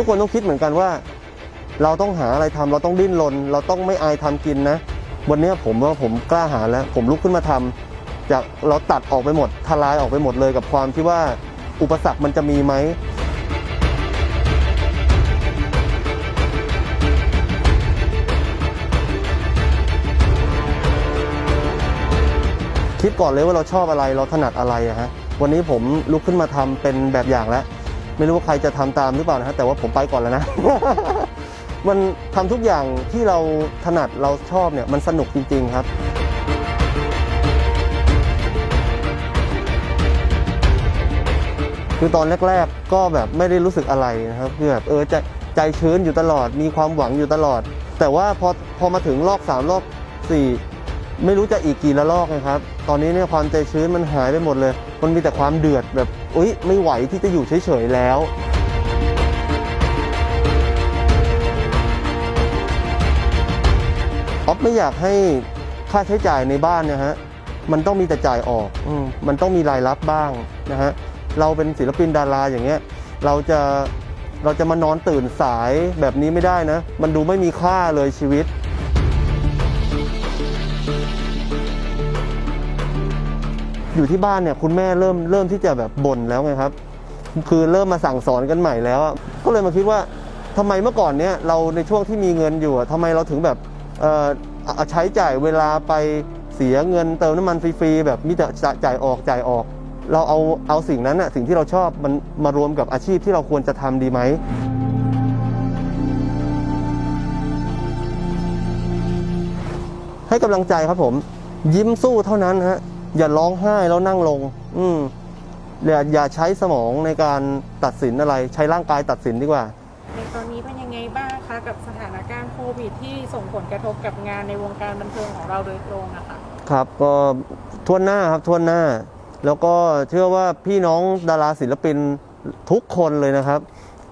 ทุกคนต้องคิดเหมือนกันว่า เราต้องหาอะไรทำเราต้องดิ้นรนเราต้องไม่อายทำกินนะ วันนี้ผมว่าผมกล้าหาแล้ว ผมลุกขึ้นมาทำจากเราตัดออกไปหมดทลายออกไปหมดเลยกับความที่ว่าอุปสรรคมันจะมีไหมคิดก่อนเลยว่าเราชอบอะไรเราถนัดอะไรอะฮะวันนี้ผมลุกขึ้นมาทำเป็นแบบอย่างแล้ว ไม่รู้ว่าใครจะทำตามหรือเปล่านะฮะแต่ว่าผมไปก่อนแล้วนะ มันทำทุกอย่างที่เราถนัดเราชอบเนี่ยมันสนุกจริง ๆครับคือตอนแรก ๆ ก็แบบไม่ได้รู้สึกอะไรนะครับคือแบบเออใจใจชื้นอยู่ตลอด มีความหวังอยู่ตลอด แต่ว่าพอพอมาถึงรอบสามรอบสี่ไม่รู้จะอีกกี่ละลอกนะครับ ตอนนี้เนี่ยความใจชื้นมันหายไปหมดเลย มันมีแต่ความเดือดแบบอุ๊ยไม่ไหวที่จะอยู่เฉยๆแล้วออฟไม่อยากให้ค่าใช้จ่ายในบ้านเนะฮะมันต้องมีแต่จ่ายออกอมมันต้องมีรายรับบ้างนะฮะเราเป็นศิลปินดาราอย่างเงี้ย เราจะเราจะมานอนตื่นสายแบบนี้ไม่ได้นะ มันดูไม่มีค่าเลยชีวิต อยู่ที่บ้านเนี่ยคุณแม่เริ่มเริ่มที่จะแบบบ่นแล้วไงครับ คือเริ่มมาสั่งสอนกันใหม่แล้ว ก็เลยมาคิดว่าทำไมเมื่อก่อนเนี่ยเราในช่วงที่มีเงินอยู่อะทำไมเราถึงแบบเอ่อใช้จ่ายเวลาไปเสียเงินเติมน้ำมันฟรีๆแบบมีแต่จ่ายออกจ่ายออก เราเอาเอาสิ่งนั้นอะสิ่งที่เราชอบมันมารวมกับอาชีพที่เราควรจะทำดีไหมให้กำลังใจครับผม ยิ้มสู้เท่านั้นฮะ อย่าร้องไห้แล้วนั่งลง อืมอย่าอย่าใช้สมองในการตัดสินอะไร ใช้ร่างกายตัดสินดีกว่า ในตอนนี้เป็นยังไงบ้างคะกับสถานการณ์โควิดที่ส่งผลกระทบกับงานในวงการบันเทิงของเราโดยตรงอะค่ะครับ ก็ทวนหน้าครับทวนหน้า แล้วก็เชื่อว่าพี่น้องดาราศิลปินทุกคนเลยนะครับ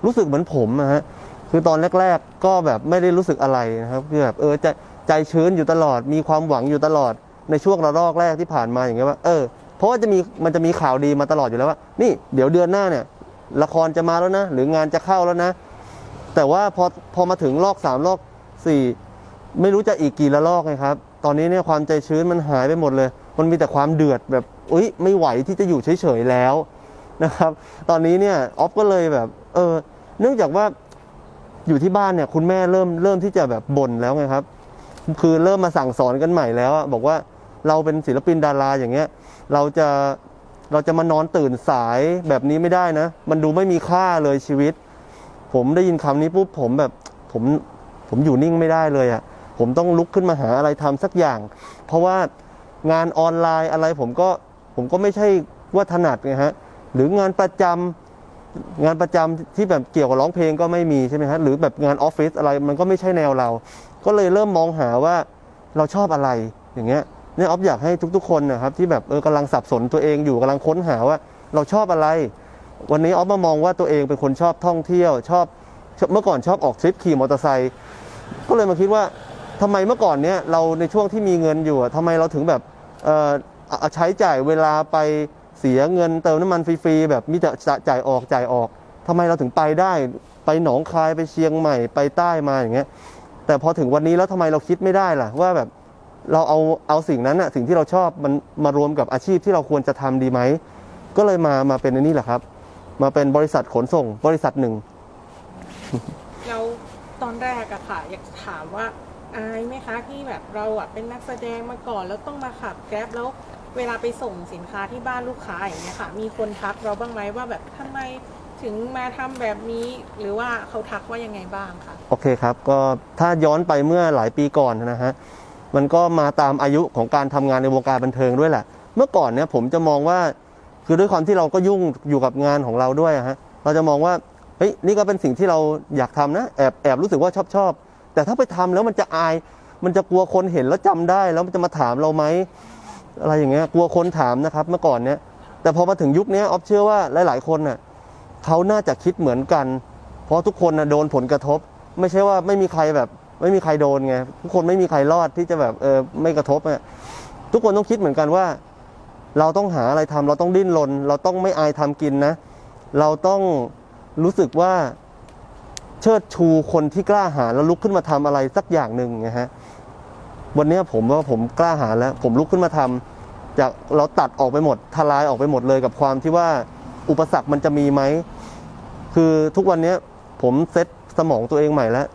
รู้สึกเหมือนผมนะฮะคือตอนแรก ๆ ก็แบบไม่ได้รู้สึกอะไรนะครับคือแบบเออใจใจชื้นอยู่ตลอดมีความหวังอยู่ตลอด ในช่วงระลอกแรกที่ผ่านมาอย่างเงี้ยว่าเออเพราะว่าจะมีมันจะมีข่าวดีมาตลอดอยู่แล้วว่า นี่เดี๋ยวเดือนหน้าเนี่ย ละครจะมาแล้วนะ หรืองานจะเข้าแล้วนะ แต่ว่าพอพอมาถึงลอกสามลอกสี่ไม่รู้จะอีกกี่ละลอกไงครับ ตอนนี้เนี่ยความใจชื้นมันหายไปหมดเลย มันมีแต่ความเดือดแบบอุ๊ยไม่ไหวที่จะอยู่เฉยๆแล้วนะครับ ตอนนี้เนี่ยออฟก็เลยแบบเออเนื่องจากว่าอยู่ที่บ้านเนี่ยคุณแม่เริ่มเริ่มที่จะแบบบ่นแล้วไงครับ คือเริ่มมาสั่งสอนกันใหม่แล้วบอกว่า เราเป็นศิลปินดาราอย่างเงี้ย เราจะเราจะมานอนตื่นสายแบบนี้ไม่ได้นะ มันดูไม่มีค่าเลยชีวิต ผมได้ยินคำนี้ปุ๊บผมแบบผมผมอยู่นิ่งไม่ได้เลยอะผมต้องลุกขึ้นมาหาอะไรทำสักอย่าง เพราะว่างานออนไลน์อะไรผมก็ผมก็ไม่ใช่ว่าถนัดไงฮะ หรืองานประจำงานประจำที่แบบเกี่ยวกับร้องเพลงก็ไม่มีใช่ไหมฮะ หรือแบบงานออฟฟิศอะไรมันก็ไม่ใช่แนวเรา ก็เลยเริ่มมองหาว่าเราชอบอะไรอย่างเงี้ย เนี่ยออฟอยากให้ทุกๆคนนะครับที่แบบเออกำลังสับสนตัวเองอยู่กำลังค้นหาว่า เราชอบอะไร วันนี้ออฟมามองว่าตัวเองเป็นคนชอบท่องเที่ยว ชอบเมื่อก่อนชอบออกทริปขี่มอเตอร์ไซค์ก็เลยมาคิดว่าทำไมเมื่อก่อนเนี้ยเราในช่วงที่มีเงินอยู่อะทำไมเราถึงแบบเออใช้จ่ายเวลาไปเสียเงินเติมน้ำมันฟรีๆแบบมีแต่จะจ่ายออกจ่ายออกทำไมเราถึงไปได้ ไปหนองคายไปเชียงใหม่ไปใต้มาอย่างเงี้ยแต่พอถึงวันนี้แล้วทำไมเราคิดไม่ได้ล่ะว่าแบบ เราเอาเอาสิ่งนั้นอะสิ่งที่เราชอบมันมารวมกับอาชีพที่เราควรจะทำดีไหมก็เลยมามาเป็นอันนี้แหละครับ มาเป็นบริษัทขนส่งบริษัทหนึ่งแล้วตอนแรกอะค่ะ อยากถามว่าอายไหมคะที่แบบเราอะเป็นนักแสดงมาก่อนแล้วต้องมาขับแกร็บแล้วเวลาไปส่งสินค้าที่บ้านลูกค้าอย่างเงี้ยค่ะ มีคนทักเราบ้างไหมว่าแบบทำไมถึงมาทำแบบนี้หรือว่าเขาทักว่ายังไงบ้างคะโอเคครับ ก็ถ้าย้อนไปเมื่อหลายปีก่อนนะฮะ มันก็มาตามอายุของการทำงานในวงการบันเทิงด้วยแหละ เมื่อก่อนเนี่ยผมจะมองว่า คือด้วยความที่เราก็ยุ่งอยู่กับงานของเราด้วยฮะเราจะมองว่าเฮ้ยนี่ก็เป็นสิ่งที่เราอยากทำนะแอบแอบรู้สึกว่าชอบชอบแต่ถ้าไปทำแล้วมันจะอาย มันจะกลัวคนเห็นแล้วจำได้ แล้วมันจะมาถามเราไหมอะไรอย่างเงี้ยกลัวคนถามนะครับ เมื่อก่อนเนี้ยแต่พอมาถึงยุคนี้ออฟเชื่อว่าหลาย ๆ คนน่ะเขาน่าจะคิดเหมือนกัน เพราะทุกคนน่ะโดนผลกระทบ ไม่ใช่ว่าไม่มีใครแบบ ไม่มีใครโดนไงทุกคนไม่มีใครรอดที่จะแบบเออไม่กระทบอะทุกคนต้องคิดเหมือนกันว่า เราต้องหาอะไรทำเราต้องดิ้นรนเราต้องไม่อายทำกินนะ เราต้องรู้สึกว่าเชิดชูคนที่กล้าหาญแล้วลุกขึ้นมาทำอะไรสักอย่างหนึ่งไงฮะวันนี้ผมว่าผมกล้าหาญแล้ว ผมลุกขึ้นมาทำจากเราตัดออกไปหมดทลายออกไปหมดเลยกับความที่ว่าอุปสรรคมันจะมีไหมคือทุกวันนี้ผมเซ็ตสมองตัวเองใหม่แล้ว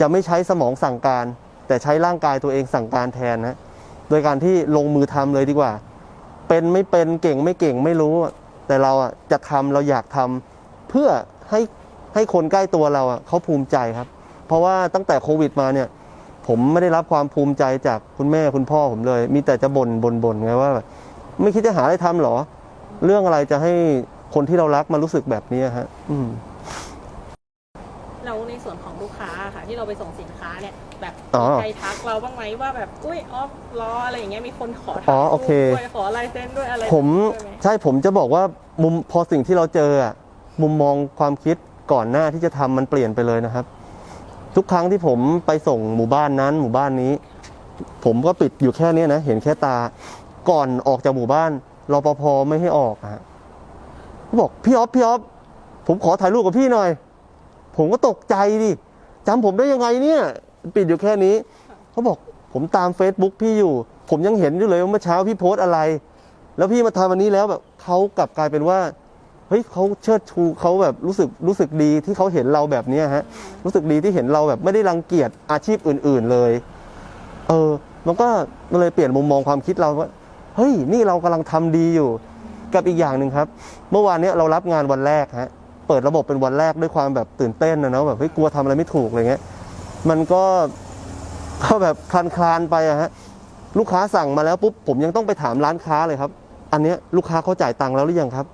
จะไม่ใช้สมองสั่งการ แต่ใช้ร่างกายตัวเองสั่งการแทนนะโดยการที่ลงมือทำเลยดีกว่า เป็นไม่เป็นเก่งไม่เก่งไม่รู้ แต่เราอะจะทำเราอยากทำเพื่อให้ให้คนใกล้ตัวเราอะเขาภูมิใจครับ เพราะว่าตั้งแต่โควิดมาเนี่ย ผมไม่ได้รับความภูมิใจจากคุณแม่คุณพ่อผมเลย มีแต่จะบ่นบ่นบ่นไงว่า ไม่คิดจะหาอะไรทำหรอ เรื่องอะไรจะให้คนที่เรารักมารู้สึกแบบนี้ฮะ อืม เราในส่วนของลูกค้าค่ะ ที่เราไปส่งสินค้าเนี่ย แบบอ๋อมีใครทักเราบ้างไหมว่าแบบอุ้ยออฟรออะไรอย่างเงี้ยมีคนขออ๋ถ่าอยโอรูปเค ด้วยขอลายเซ็นด้วยอะไรผมด้วยไหมใช่ผมจะบอกว่ามุมพอสิ่งที่เราเจออะมุมมองความคิดก่อนหน้าที่จะทำมันเปลี่ยนไปเลยนะครับ ทุกครั้งที่ผมไปส่งหมู่บ้านนั้น หมู่บ้านนี้ ผมก็ปิดอยู่แค่เนี้ยนะ เห็นแค่ตา ก่อนออกจากหมู่บ้านรปภไม่ให้ออกอะฮะเขาบอกพี่ออฟพี่ออฟผมขอถ่ายรูปกับพี่หน่อย ผมก็ตกใจดิจำผมได้ยังไงเนี่ย ปิดอยู่แค่นี้ เขาบอกผมตาม Facebook พี่อยู่ ผมยังเห็นอยู่เลยว่าเมื่อเช้าพี่โพสต์อะไร แล้วพี่มาทำอันนี้แล้วแบบเขากลับกลายเป็นว่าเฮ้ยเขาเชิดชูเขาแบบรู้สึกรู้สึกดีที่เขาเห็นเราแบบนี้ฮะ รู้สึกดีที่เห็นเราแบบไม่ได้รังเกียจอาชีพอื่น ๆเลย เออ มันก็มันเลยเปลี่ยนมุมมองความคิดเราว่าเฮ้ยนี่เรากำลังทำดีอยู่ กับอีกอย่างหนึ่งครับ เมื่อวานเนี้ยเรารับงานวันแรกฮะ เปิดระบบเป็นวันแรกด้วยความแบบตื่นเต้นนะเนาะแบบเฮ้ยกลัวทำอะไรไม่ถูกอะไรเงี้ยมันก็ก็แบบคลานคลานๆไปอะฮะลูกค้าสั่งมาแล้วปุ๊บผมยังต้องไปถามร้านค้าเลยครับ อันเนี้ยลูกค้าเขาจ่ายตังค์แล้วหรือยังครับ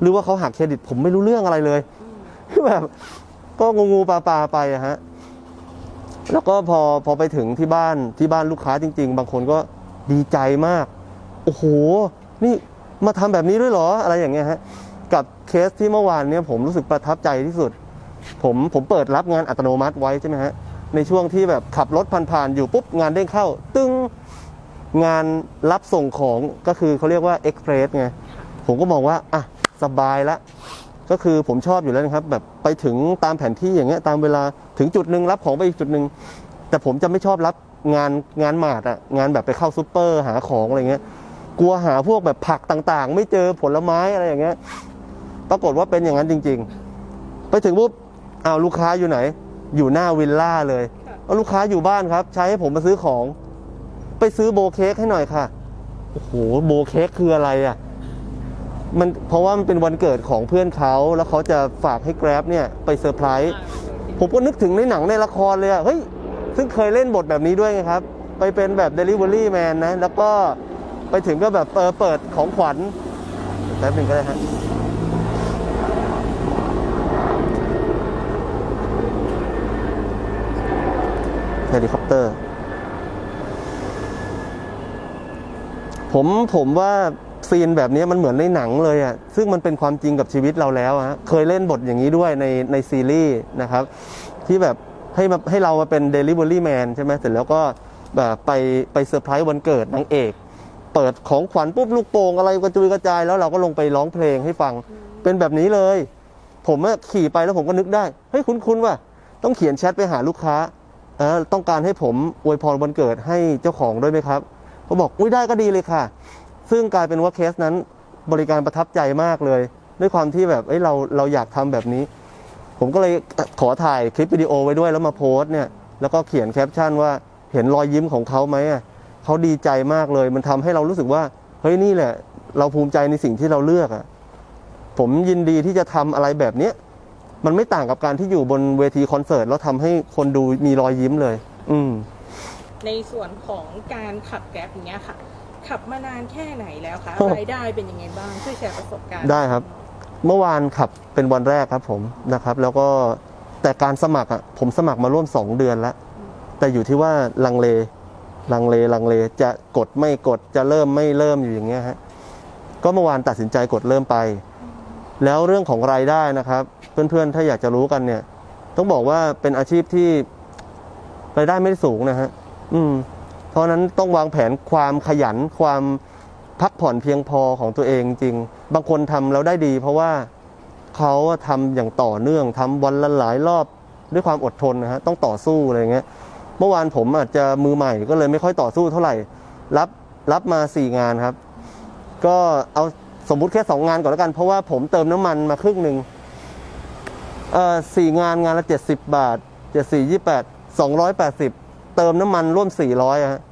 หรือว่าเขาหักเครดิตผมไม่รู้เรื่องอะไรเลยคือแบบก็งูงูปลาปลาไปอะฮะแล้วก็พอพอไปถึงที่บ้านที่บ้านลูกค้าจริง ๆ บางคนก็ดีใจมาก โอ้โห นี่มาทำแบบนี้ด้วยเหรออะไรอย่างเงี้ยฮะ กับเคสที่เมื่อวานเนี่ยผมรู้สึกประทับใจที่สุด ผมผมเปิดรับงานอัตโนมัติไว้ใช่ไหมฮะในช่วงที่แบบขับรถผ่านๆอยู่ปุ๊บงานเด้งเข้า ตึ้งงานรับส่งของก็คือเขาเรียกว่าเอ็กเพรสไงผมก็มองว่าอะสบายละก็คือผมชอบอยู่แล้วนะครับ แบบไปถึงตามแผนที่อย่างเงี้ยตามเวลาถึงจุดหนึ่งรับของไปอีกจุดหนึ่งแต่ผมจะไม่ชอบรับงานงานหมาดอะงานแบบไปเข้าซูเปอร์หาของอะไรเงี้ยกลัวหาพวกแบบผักต่างๆ ไม่เจอผลไม้อะไรอย่างเงี้ย ปรากฏว่าเป็นอย่างนั้นจริง ๆ ไปถึงปุ๊บอ้าวลูกค้าอยู่ไหน อยู่หน้าวิลล่าเลยค่ะเอาลูกค้าอยู่บ้านครับ ใช้ให้ผมมาซื้อของ ไปซื้อโบเค้กให้หน่อยค่ะโอ้โหโบเค้กคืออะไรอะมันเพราะว่ามันเป็นวันเกิดของเพื่อนเขาแล้วเขาจะฝากให้แกร็บเนี่ยไปเซอร์ไพรส์อ่าผมก็นึกถึงในหนังในละครเลยอะเฮ้ย ซึ่งเคยเล่นบทแบบนี้ด้วยไงครับ ไปเป็นแบบ Delivery Man นะ แล้วก็ไปถึงก็แบบเปิดเปิดของขวัญแป๊บหนึ่งก็ได้ฮะ เฮลิคอปเตอร์ ผมผมว่าซีนแบบนี้มันเหมือนในหนังเลยอะซึ่งมันเป็นความจริงกับชีวิตเราแล้วอะเคยเล่นบทอย่างนี้ด้วยในในซีรีส์นะครับ ที่แบบให้มาให้เรามาเป็น Delivery Man ใช่ไหมเสร็จแล้วก็แบบไปไปเซอร์ไพรส์วันเกิดนางเอก เปิดของขวัญปุ๊บลูกโป่งอะไรกระจุยกระจายแล้วเราก็ลงไปร้องเพลงให้ฟังเป็นแบบนี้เลย ผมขี่ไปแล้วผมก็นึกได้ เฮ้ยคุ้นๆว่ะ ต้องเขียนแชทไปหาลูกค้า ต้องการให้ผมอวยพรวันเกิดให้เจ้าของด้วยไหมครับเขาบอกอุ้ยได้ก็ดีเลยค่ะ ซึ่งกลายเป็นว่าเคสนั้นบริการประทับใจมากเลย ด้วยความที่แบบเอ้ยเราเราอยากทำแบบนี้ ผมก็เลยขอถ่ายคลิปวิดีโอไว้ด้วยแล้วมาโพสต์เนี่ยแล้วก็เขียนแคปชั่นว่าเห็นรอยยิ้มของเขาไหมอะเขาดีใจมากเลย มันทำให้เรารู้สึกว่าเฮ้ยนี่แหละ เราภูมิใจในสิ่งที่เราเลือกอะผมยินดีที่จะทำอะไรแบบเนี้ย มันไม่ต่างกับการที่อยู่บนเวทีคอนเสิร์ตแล้วทำให้คนดูมีรอยยิ้มเลย อืม ในส่วนของการขับแกร็บอย่างเงี้ยค่ะ ขับมานานแค่ไหนแล้วคะโอ้รายได้เป็นยังไงบ้าง ช่วยแชร์ประสบการณ์ได้ครับ เมื่อวานขับเป็นวันแรกครับผมนะครับ แล้วก็แต่การสมัครอะผมสมัครมาร่วม 2 เดือนแล้ว แต่อยู่ที่ว่าลังเลลังเลลังเลจะกดไม่กดจะเริ่มไม่เริ่มอยู่อย่างเงี้ยฮะก็เมื่อวานตัดสินใจกดเริ่มไป แล้วเรื่องของรายได้นะครับ เพื่อนๆ ถ้าอยากจะรู้กันเนี่ย ต้องบอกว่าเป็นอาชีพที่รายได้ไม่ได้สูงนะฮะอืม เพราะนั้นต้องวางแผนความขยันความพักผ่อนเพียงพอของตัวเองจริง บางคนทำแล้วได้ดี เพราะว่าเขาทำอย่างต่อเนื่องทำวันละหลายรอบด้วยความอดทนนะฮะต้องต่อสู้อะไรเงี้ย เมื่อวานผมอาจจะมือใหม่ก็เลยไม่ค่อยต่อสู้เท่าไหร่ รับรับมาสี่งานครับ ก็เอาสมมุติแค่สองงานก่อนแล้วกัน เพราะว่าผมเติมน้ำมันมาครึ่งหนึ่ง เอ่อสี่งานงานละเจ็ดสิบบาทเจ็ดสี่ยี่แปดสองร้อยแปดสิบเติมน้ำมันร่วมสี่ร้อยฮะ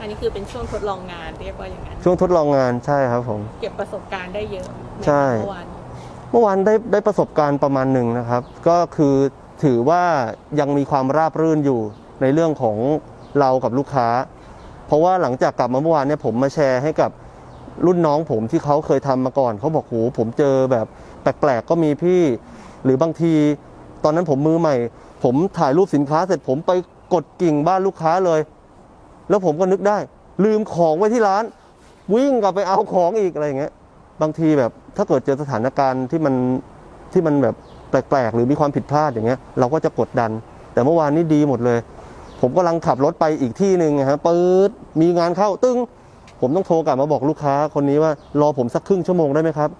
อันนี้คือเป็นช่วงทดลองงานเรียกว่าอย่างนั้นช่วงทดลองงานใช่ครับผม เก็บประสบการณ์ได้เยอะใช่ เมื่อวานเมื่อวานได้ได้ประสบการณ์ประมาณหนึ่งนะครับ ก็คือถือว่ายังมีความราบรื่นอยู่ในเรื่องของเรากับลูกค้า เพราะว่าหลังจากกลับมาเมื่อวานเนี่ยผมมาแชร์ให้กับรุ่นน้องผมที่เขาเคยทำมาก่อนเขาบอกโหผมเจอแบบ แปลกๆก็มีพี่ หรือบางที ตอนนั้นผมมือใหม่ ผมถ่ายรูปสินค้าเสร็จผมไปกดกิ่งบ้านลูกค้าเลย แล้วผมก็นึกได้ ลืมของไว้ที่ร้าน วิ่งกลับไปเอาของอีกอะไรอย่างเงี้ยบางทีแบบถ้าเกิดเจอสถานการณ์ที่มันที่มันแบบแปลกๆ หรือมีความผิดพลาดอย่างเงี้ย เราก็จะกดดัน แต่เมื่อวานนี้ดีหมดเลย ผมกำลังขับรถไปอีกที่หนึ่งฮะปื๊ดมีงานเข้าตึ้งผมต้องโทรกลับมาบอกลูกค้าคนนี้ว่ารอผมสักครึ่งชั่วโมงได้ไหมครับ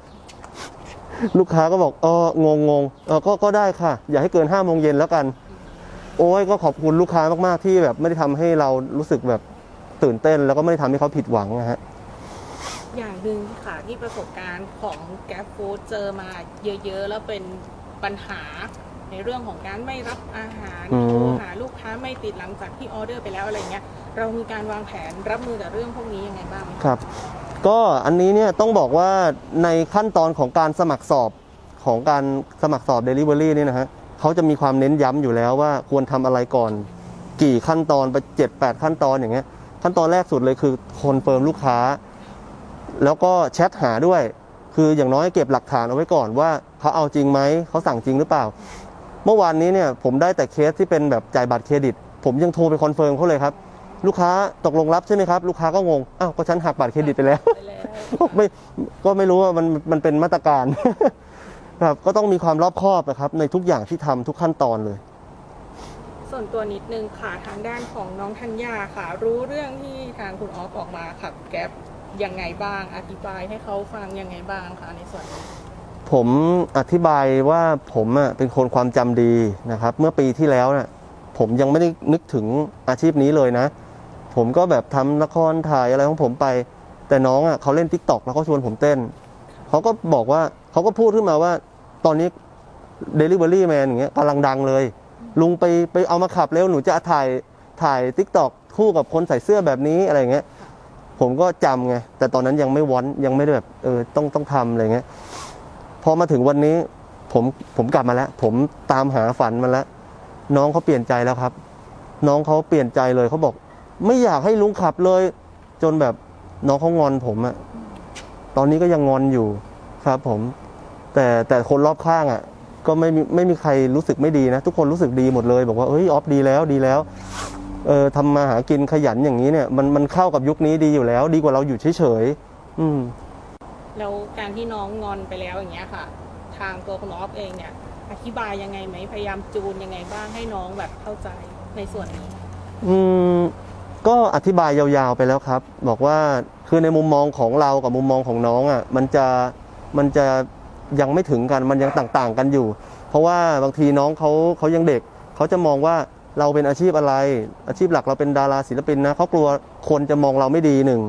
ลูกค้าก็บอกเอองงงๆเออก็ก็ได้ค่ะ อย่าให้เกินห้าโมงเย็นแล้วกัน โอ้ยก็ขอบคุณลูกค้ามากๆที่แบบไม่ได้ทำให้เรารู้สึกแบบตื่นเต้น แล้วก็ไม่ได้ทำให้เขาผิดหวังนะฮะอย่างหนึ่งค่ะที่ประสบการณ์ของแก f ฟู d เจอมาเยอะๆ แล้วเป็นปัญหาในเรื่องของการไม่รับอาหารอืมโทรหาลูกค้าไม่ติดหลังจากที่ออเดอร์ไปแล้วอะไรเงี้ย เรามีการวางแผนรับมือกับเรื่องพวกนี้ยังไงบ้างไหมครับ ก็อันนี้เนี่ยต้องบอกว่าในขั้นตอนของการสมัครสอบของการสมัครสอบ Delivery นี่นะฮะเขาจะมีความเน้นย้ำอยู่แล้วว่าควรทำอะไรก่อน กี่ขั้นตอนไปเจ็ดแปดขั้นตอนอย่างเงี้ยขั้นตอนแรกสุดเลยคือคอนเฟิร์มลูกค้า แล้วก็แชทหาด้วย คืออย่างน้อยเก็บหลักฐานเอาไว้ก่อนว่าเขาเอาจริงไหมเขาสั่งจริงหรือเปล่า เมื่อวานนี้เนี่ยผมได้แต่เคสที่เป็นแบบจ่ายบัตรเครดิต ผมยังโทรไปคอนเฟิร์มเขาเลยครับ ลูกค้าตกลงรับใช่ไหมครับ ลูกค้าก็งงอ้าวก็ฉันหักบัตรเครดิตไปแล้วไปแล้วก็ไม่ก็ไม่รู้ว่ามันมันเป็นมาตรการครับก็ต้องมีความรอบคอบนะครับ ในทุกอย่างที่ทำทุกขั้นตอนเลย ส่วนตัวนิดนึงค่ะทางด้านของน้องธัญญาค่ะ รู้เรื่องที่ทางคุณออฟออกมาขับแก๊ปยังไงบ้าง อธิบายให้เขาฟังยังไงบ้างคะในส่วนนี้ผมอธิบายว่าผมอะเป็นคนความจำดีนะครับ เมื่อปีที่แล้วน่ะผมยังไม่ได้นึกถึงอาชีพนี้เลยนะ ผมก็แบบทำละครถ่ายอะไรของผมไป แต่น้องอะเขาเล่นทิกตอกแล้วก็ชวนผมเต้นเขาก็บอกว่าเขาก็พูดขึ้นมาว่า ตอนนี้ Delivery Man อย่างเงี้ยกำลังดังเลย ลุงไปไปเอามาขับเร็วหนูจะถ่ายถ่ายทิกตอกคู่กับคนใส่เสื้อแบบนี้อะไรเงี้ยผมก็จำไงแต่ตอนนั้นยังไม่วอนยังไม่ได้แบบเออต้องต้องทำอะไรเงี้ยพอมาถึงวันนี้ผมผมกลับมาแล้ว ผมตามหาฝันมันแล้ว น้องเขาเปลี่ยนใจแล้วครับ น้องเขาเปลี่ยนใจเลยเขาบอก ไม่อยากให้ลุงขับเลย จนแบบน้องเขางอนผมอะตอนนี้ก็ยังงอนอยู่ครับผม แต่แต่คนรอบข้างอะก็ไม่มีไม่มีใครรู้สึกไม่ดีนะ ทุกคนรู้สึกดีหมดเลย บอกว่าเอ้ยออฟดีแล้วดีแล้วเออทำมาหากินขยันอย่างนี้เนี่ย มันมันเข้ากับยุคนี้ดีอยู่แล้ว ดีกว่าเราอยู่เฉยๆอืม แล้วการที่น้องงอนไปแล้วอย่างเงี้ยค่ะ ทางตัวคุณออฟเองเนี่ย อธิบายยังไงไหมพยายามจูนยังไงบ้างให้น้องแบบเข้าใจในส่วนนี้ อืม ก็อธิบายยาวๆไปแล้วครับ บอกว่าคือในมุมมองของเรากับมุมมองของน้องอะมันจะมันจะยังไม่ถึงกันมันยังต่างๆกันอยู่ เพราะว่าบางทีน้องเขาเขายังเด็กเขาจะมองว่าเราเป็นอาชีพอะไร อาชีพหลักเราเป็นดาราศิลปินนะเขากลัวคนจะมองเราไม่ดีหนึ่ง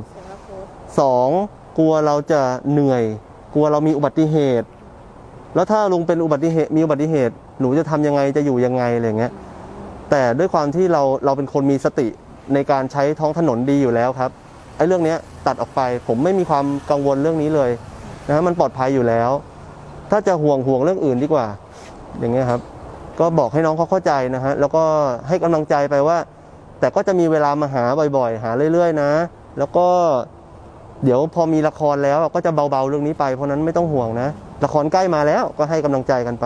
สองกลัวเราจะเหนื่อย กลัวเรามีอุบัติเหตุ แล้วถ้าลุงเป็นอุบัติเหตุมีอุบัติเหตุหนูจะทำยังไงจะอยู่ยังไงอะไรเงี้ยแต่ด้วยความที่เราเราเป็นคนมีสติ ในการใช้ท้องถนนดีอยู่แล้วครับไอ้เรื่องนี้ตัดออกไปผมไม่มีความกังวลเรื่องนี้เลยนะฮะมันปลอดภัยอยู่แล้ว ถ้าจะห่วงห่วงเรื่องอื่นดีกว่า อย่างเงี้ยครับ ก็บอกให้น้องเขาเข้าใจนะฮะแล้วก็ให้กำลังใจไปว่า แต่ก็จะมีเวลามาหาบ่อยๆ หาเรื่อย ๆ นะ แล้วก็เดี๋ยวพอมีละครแล้วก็จะเบาๆเรื่องนี้ไปเพราะนั้นไม่ต้องห่วงนะ ละครใกล้มาแล้วก็ให้กำลังใจกันไป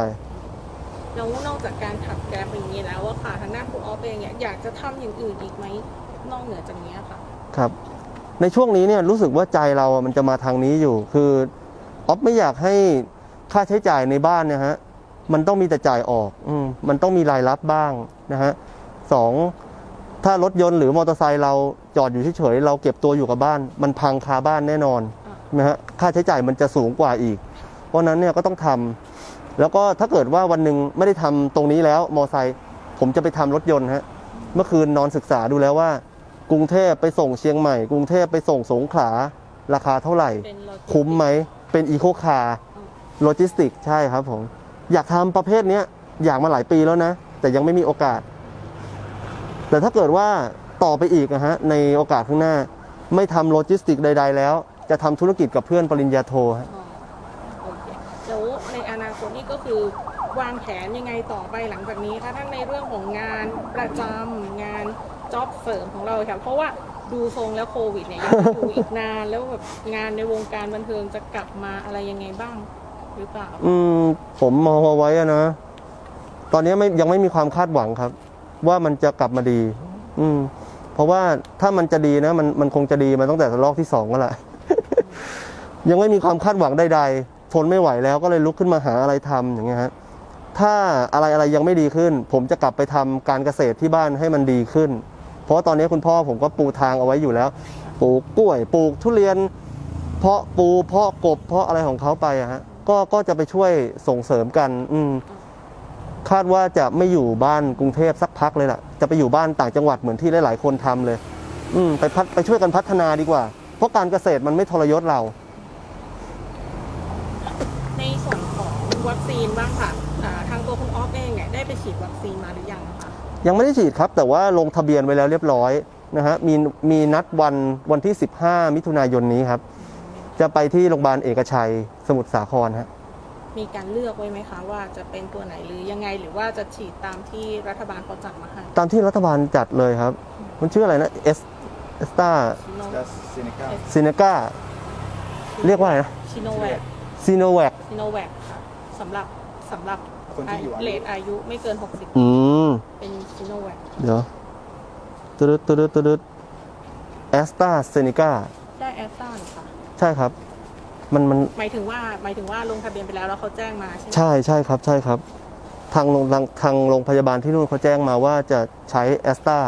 แล้วนอกจากการขับแกร็บอย่างนี้แล้วว่าค่ะทางด้านคุณออฟเองเนี่ยอยากจะทำอย่างอื่นอีกไหมนอกเหนือจากนี้ค่ะ ครับ ในช่วงนี้เนี่ยรู้สึกว่าใจเราอะมันจะมาทางนี้อยู่ คือออฟไม่อยากให้ค่าใช้จ่ายในบ้านเนะฮะมันต้องมีแต่จ่ายออกอืมมันต้องมีรายรับบ้างนะฮะสองถ้ารถยนต์หรือมอเตอร์ไซค์เราจอดอยู่เฉยๆเราเก็บตัวอยู่กับบ้าน มันพังคาบ้านแน่นอนอ่านะฮะค่าใช้จ่ายมันจะสูงกว่าอีก เพราะฉะนั้นเนี่ยก็ต้องทำ แล้วก็ถ้าเกิดว่าวันหนึ่งไม่ได้ทำตรงนี้แล้วมอไซค์ผมจะไปทำรถยนต์ฮะเมื่อคืนนอนศึกษาดูแล้วว่ากรุงเทพไปส่งเชียงใหม่ กรุงเทพไปส่งสงขลาราคาเท่าไหร่เป็นโลจิสติกส์คุ้มไหม เป็นอีโคคาร์โลจิสติกใช่ครับผม อยากทำประเภทเนี้ยอยากมาหลายปีแล้วนะ แต่ยังไม่มีโอกาส แต่ถ้าเกิดว่าต่อไปอีกนะฮะในโอกาสข้างหน้า ไม่ทำโลจิสติกใด ๆ แล้ว จะทำธุรกิจกับเพื่อนปริญญาโทฮะ อ๋อโอเคแล้วในอนาคตนี่ ก็คือวางแผนยังไงต่อไปหลังจากนี้คะทั้งในเรื่องของงานประจำงานจ็อบเสริมของเราค่ะเพราะว่าดูทรงแล้วโควิดเนี่ยยังอยู่อีกนานแล้วแบบงานในวงการบันเทิงจะกลับมาอะไรยังไงบ้างหรือเปล่าอืมผมมองเอาไว้อะนะ ตอนนี้ไม่ยังไม่มีความคาดหวังครับ ว่ามันจะกลับมาดี อืม เพราะว่าถ้ามันจะดีนะมันมันคงจะดีมาตั้งแต่รอบที่สองก็แหละยังไม่มีความคาดหวังใดๆ ทนไม่ไหวแล้วก็เลยลุกขึ้นมาหาอะไรทำอย่างเงี้ยฮะถ้าอะไรอะไรยังไม่ดีขึ้น ผมจะกลับไปทำการเกษตรที่บ้านให้มันดีขึ้น เพราะตอนนี้คุณพ่อผมก็ปูทางเอาไว้อยู่แล้วปลูกกล้วยปลูกทุเรียน เพาะปูเพาะกบเพาะอะไรของเขาไปอะฮะก็ก็จะไปช่วยส่งเสริมกัน อืมคาดว่าจะไม่อยู่บ้านกรุงเทพสักพักเลยล่ะ จะไปอยู่บ้านต่างจังหวัดเหมือนที่หลาย ๆ คนทำเลย อืมไปพัฒไปช่วยกันพัฒนาดีกว่า เพราะการเกษตรมันไม่ทรยศเรา ในส่วนของ วัคซีนบ้างค่ะอ่าทางตัวคุณออฟเองเนี่ยได้ไปฉีดวัคซีนมาหรือยังคะยังไม่ได้ฉีดครับ แต่ว่าลงทะเบียนไว้แล้วเรียบร้อยนะฮะมีมีนัดวันวันที่ 15 มิถุนายนนี้ครับ จะไปที่โรงพยาบาลเอกชัยสมุทรสาครฮะมีการเลือกไว้ไหมคะว่าจะเป็นตัวไหนหรือยังไงหรือว่าจะฉีดตามที่รัฐบาลเขาจัดมาให้ตามที่รัฐบาลจัดเลยครับ มันชื่ออะไรนะเอสเอสตาชิโนก็ซีนิก้าซินกาเรียกว่าอะไรนะชิโนแวคซีโนแวคชิโนแวคค่ะ สำหรับสำหรับคนที่อยู่อาเลยุทอายุไม่เกิน อืม 60 เป็นชิโนแวคเดี๋ยวตึ๊ดตึ๊ดตึ๊ดตึ๊ดแอสตาเซเนกาได้แอสตราหรือคะใช่ครับ มันมันหมายถึงว่าหมายถึงว่าลงทะเบียนไปแล้วแล้วเขาแจ้งมาใช่ไหมใช่ใช่ครับ ใช่ครับ ทางโรงทางทางโรงพยาบาลที่นู่นเขาแจ้งมาว่าจะใช้แอสตา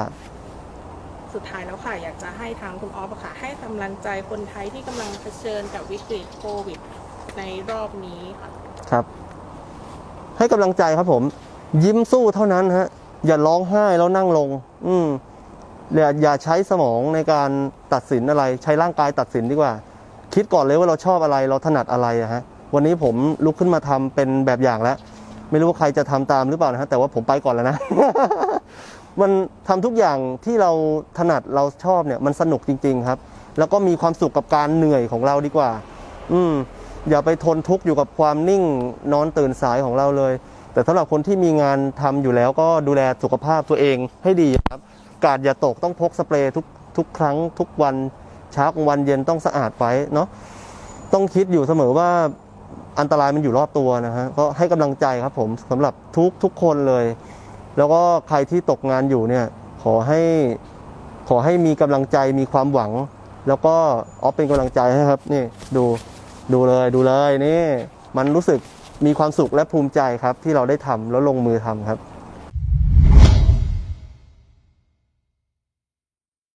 สุดท้ายแล้วค่ะ อยากจะให้ทางคุณออฟอะค่ะ ให้กำลังใจคนไทยที่กำลังเผชิญกับวิกฤตโควิด ในรอบนี้ค่ะครับ ให้กำลังใจครับผม ยิ้มสู้เท่านั้นฮะ อย่าร้องไห้แล้วนั่งลง อืมอย่าอย่าใช้สมองในการตัดสินอะไร ใช้ร่างกายตัดสินดีกว่า คิดก่อนเลยว่าเราชอบอะไรเราถนัดอะไรอะฮะวันนี้ผมลุกขึ้นมาทำเป็นแบบอย่างแล้ว ไม่รู้ว่าใครจะทำตามหรือเปล่านะฮะแต่ว่าผมไปก่อนแล้วนะ มันทำทุกอย่างที่เราถนัดเราชอบเนี่ย มันสนุกจริง ๆ ครับ แล้วก็มีความสุขกับการเหนื่อยของเราดีกว่า อืม อย่าไปทนทุกข์อยู่กับความนิ่งนอนตื่นสายของเราเลย แต่สำหรับคนที่มีงานทำอยู่แล้วก็ดูแลสุขภาพตัวเองให้ดีครับ กาดอย่าตกต้องพกสเปรย์ทุกทุกครั้งทุกวันเช้ากลางวันเย็นต้องสะอาดไว้เนาะต้องคิดอยู่เสมอว่าอันตรายมันอยู่รอบตัวนะฮะก็ให้กำลังใจครับผมสำหรับทุกทุกคนเลย แล้วก็ใครที่ตกงานอยู่เนี่ยขอให้ขอให้มีกำลังใจมีความหวัง แล้วก็ออฟเป็นกำลังใจให้ครับนี่ดู ดูเลยดูเลยนี่ มันรู้สึกมีความสุขและภูมิใจครับที่เราได้ทำแล้วลงมือทำครับ